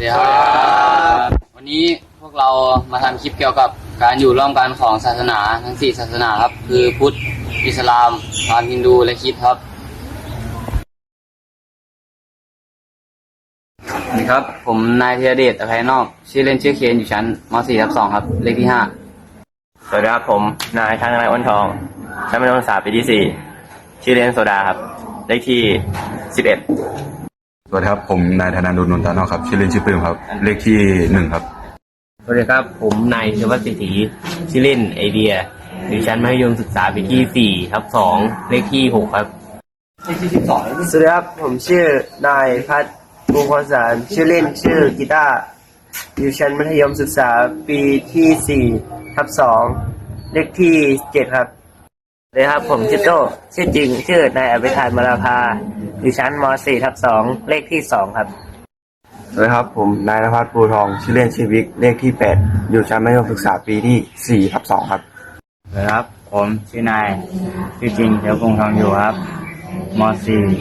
เดี๋ยวครับวันนี้พวกเรามาทำคลิปเกี่ยวกับการอยู่ร่วมกันของศาสนาทั้งสี่ศาสนาครับ คือพุทธอิสลามพราหมณ์ฮินดูและคริดครับสวัสดีครับ ผมนายธีรเดชอภัยนอก ชื่อเล่นชื่อเคนอยู่ชั้นม .4 ทับ2ครับ เลขที่สวัสดีครับผม นายทางนายอ้นทอง ชั้นมัธยมศึกษาปีที่สี่ชื่อเล่นโซดาครับ เลขที่สิบเอ็ด สวัสดีครับ ผมนายธนาดุลนนทานอกครับชื่อเล่นชื่อปื้มครับ เลขที่หนึ่งครับ สวัสดีครับ ผมนายชวัฒน์สิทธิชื่อเล่นไอเดียอยู่ชั้นมัธยมศึกษาปีที่สี่ทับสองเลขที่หกครับ สวัสดีครับ ผมชื่อนายพัฒน์ภูพรสารชื่อเล่นชื่อกีตาร์อยู่ชั้นมัธยมศึกษาปีที่สี่ทับสองเลขที่เจ็ดครับสวัสดีครับ ผมชื่อโตชื่อจริง ชื่อนายอภิธานมาราภา อยู่ชั้นมสี่ทับสองเลขที่สองครับ สวัสดีครับ ผมนายนภัสภูทอง ชื่อเล่นชื่อวิกเลขที่ 8 อยู่ชั้นมัธยมศึกษาปีที่ 4 ทับ 2 ครับสวัสดีครับ ผมชื่อนายชื่อจริงเทียวกงทองอยู่ครับม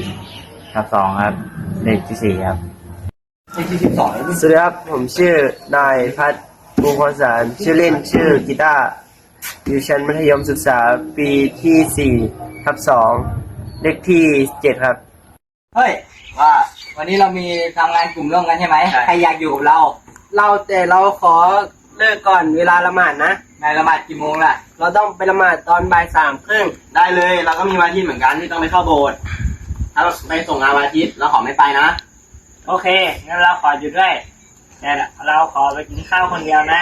.4 ทับ2ครับ เลขที่ 4 ครับสวัสดีครับ ผมชื่อนายพัฒน์ภูพรสารชื่อเล่นชื่อกีตาร์อยู่ชั้นมัธยมศึกษาปีที่สี่ทับสองเลขที่เจ็ดครับ เฮ้ยว่าวันนี้เรามีทำงานกลุ่มร่วมกันใช่ไหมใครอยากอยู่กับเราเราแต่เราขอเลิกก่อนเวลาละหมาดนะในละหมาดกี่โมงล่ะ เราต้องไปละหมาดตอนบ่ายสามครึ่งได้เลย เราก็มีวันอาทิตย์เหมือนกันที่ต้องไปเข้าโบสถ์ถ้าไปส่งงานวันอาทิตย์เราขอไม่ไปนะ โอเค งั้นเราขออยู่ด้วย แต่เราขอไปกินข้าวคนเดียวนะ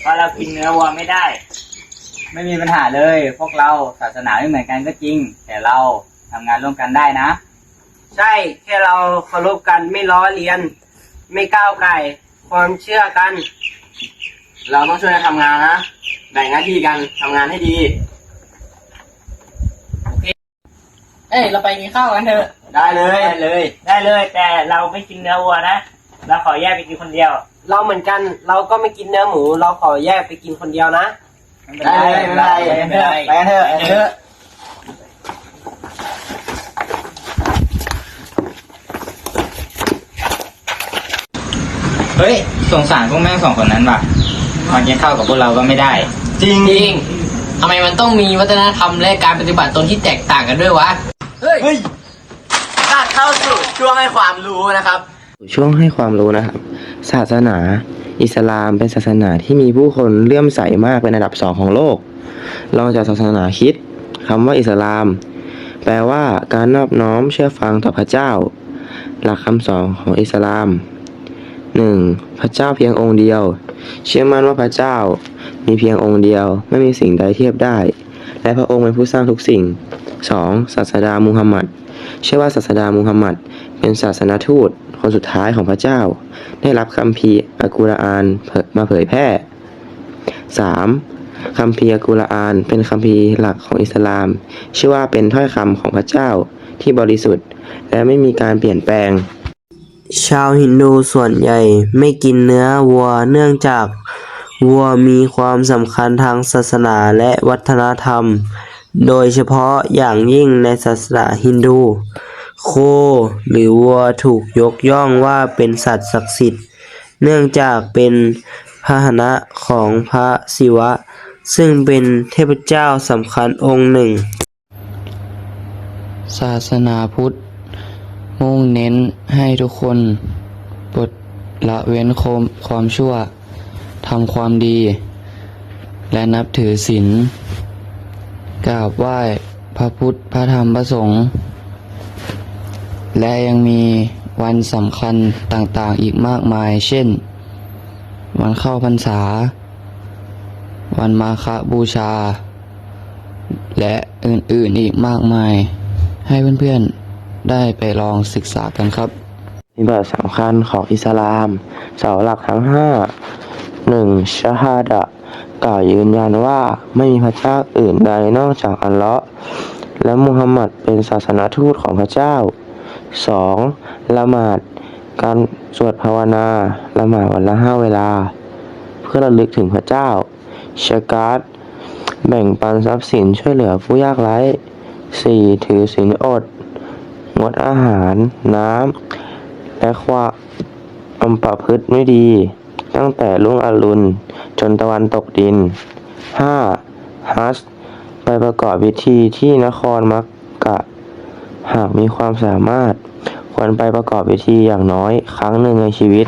เพราะเรากินเนื้อวัวไม่ได้ ไม่มีปัญหาเลย พวกเราศาสนาไม่เหมือนกันก็จริง แต่เราทำงานร่วมกันได้นะ ใช่แค่เราเคารพกันไม่ล้อเลียน ไม่ก้าวไก่ความเชื่อกัน เราต้องช่วยกันทำงานนะ แบ่งหน้าที่กันทำงานให้ดี เอ้ยเราไปกินข้าวกันเถอะ ได้เลยได้เลย ได้เลย แต่เราไม่กินเนื้อวัวนะ เราขอแยกไปกินคนเดียวเราเหมือนกันเราก็ไม่กินเนื้อหมู เราขอแยกไปกินคนเดียวนะ ได้เลยไม่เป็นไรไปกันเถอะไปกันเถอะไปกันเถอะ เฮ้ย สงสารพวกแม่งสองคนนั้นว่ะมากินข้าวกับพวกเราก็ไม่ได้ จริงจริงทำไมมันต้องมีวัฒนธรรมและการปฏิบัติตนที่แตกต่างกันด้วยวะเข้าสู่ช่วงให้ความรู้นะครับ ช่วงให้ความรู้นะครับ ศาสนา อิสลามเป็นศาสนาที่มีผู้คนเลื่อมใสมากเป็นอันดับสองของโลกรองจากศาสนาคริดคำว่าอิสลาม แปลว่าการนอบน้อมเชื่อฟังต่อพระเจ้า หลักคำสอนของอิสลาม 1. พระเจ้าเพียงองค์เดียว เชื่อมั่นว่าพระเจ้า มีเพียงองค์เดียว ไม่มีสิ่งใดเทียบได้ และพระองค์เป็นผู้สร้างทุกสิ่ง 2. ศาสดามูฮัมหมัด เชื่อว่าศาสดามูฮัมหมัด เป็นศาสนทูตคนสุดท้ายของพระเจ้า ได้รับคัมภีร์อักุรอานมาเผยแพร่ 3. คัมภีร์อักุรอานเป็นคัมภีร์หลักของอิสลาม เชื่อว่าเป็นถ้อยคำของพระเจ้าที่บริสุทธิ์ และไม่มีการเปลี่ยนแปลง ชาวฮินดูส่วนใหญ่ไม่กินเนื้อวัวเนื่องจากวัวมีความสำคัญทางศาสนาและวัฒนธรรม โดยเฉพาะอย่างยิ่งในศาสนาฮินดู โคหรือวัวถูกยกย่องว่าเป็นสัตว์ศักดิ์สิทธิ์ เนื่องจากเป็นพาหนะของพระศิวะ ซึ่งเป็นเทพเจ้าสำคัญองค์หนึ่ง ศาสนาพุทธ มุ่งเน้นให้ทุกคนปลดละเว้นความความชั่วทำความดี และนับถือศีลกราบไหว้พระพุทธพระธรรมพระสงฆ์และยังมีวันสำคัญต่างๆอีกมากมาย เช่น วันเข้าพรรษา วันมาฆบูชา และอื่นๆอีกมากมาย ให้เพื่อนๆ ได้ไปลองศึกษากันครับอิบาตสำคัญของอิสลาม เสาหลักทั้งห้าหนึ่งชาฮาดะกล่าวยืนยันว่าไม่มีพระเจ้าอื่นใดนอกจากอัลเลาะห์และมุฮัมมัดเป็นศาสนาทูตของพระเจ้า 2. ละหมาด การสวดภาวนาละหมาดวันละห้าเวลา เพื่อระลึกถึงพระเจ้าชะกาดแบ่งปันทรัพย์สินช่วยเหลือผู้ยากไร้ 4. ถือศีลอด งดอาหาร น้ำ และความำประพฤติไม่ดี ตั้งแต่รุ่งอรุณ จนตะวันตกดิน 5. ฮัสไปประกอบพิธีที่นครมักกะ หากมีความสามารถ ควรไปประกอบพิธีอย่างน้อย ครั้งหนึ่งในชีวิต